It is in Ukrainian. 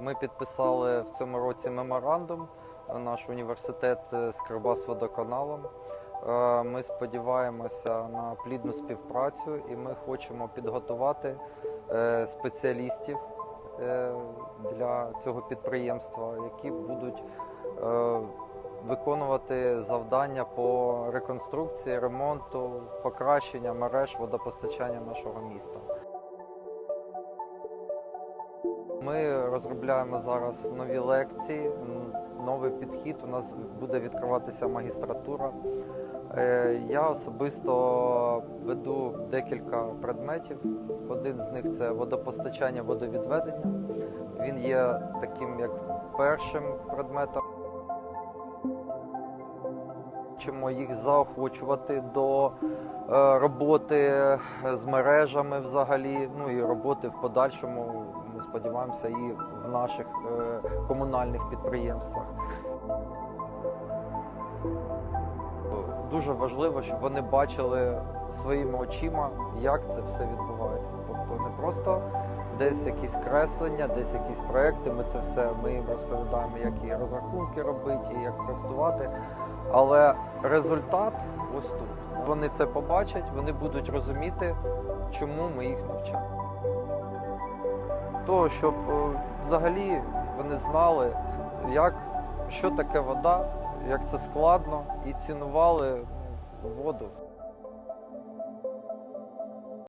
Ми підписали в цьому році меморандум, наш університет з Кривбасводоканалом. Е, Ми сподіваємося на плідну співпрацю і ми хочемо підготувати е, спеціалістів е, для цього підприємства, які будуть виконувати завдання по реконструкції, ремонту, покращення мереж водопостачання нашого міста. Ми розробляємо зараз нові лекції, новий підхід. У нас буде відкриватися магістратура. Е, Я особисто веду декілька предметів. Один з них це водопостачання, водовідведення. Він є таким як першим предметом. Хочемо їх заохочувати до е, роботи з мережами взагалі, ну і роботи в подальшому. Ми сподіваємося, і в наших е, комунальних підприємствах. Дуже важливо, щоб вони бачили своїми очима, як це все відбувається. Тобто не просто десь якісь креслення, десь якісь проекти. Ми це все ми їм розповідаємо, як і розрахунки робити, як проектувати. Але результат ось тут. Вони це побачать, вони будуть розуміти, чому ми їх навчаємо. Того, щоб е, взагалі вони знали, як, що таке вода, як це складно, і цінували ну, воду.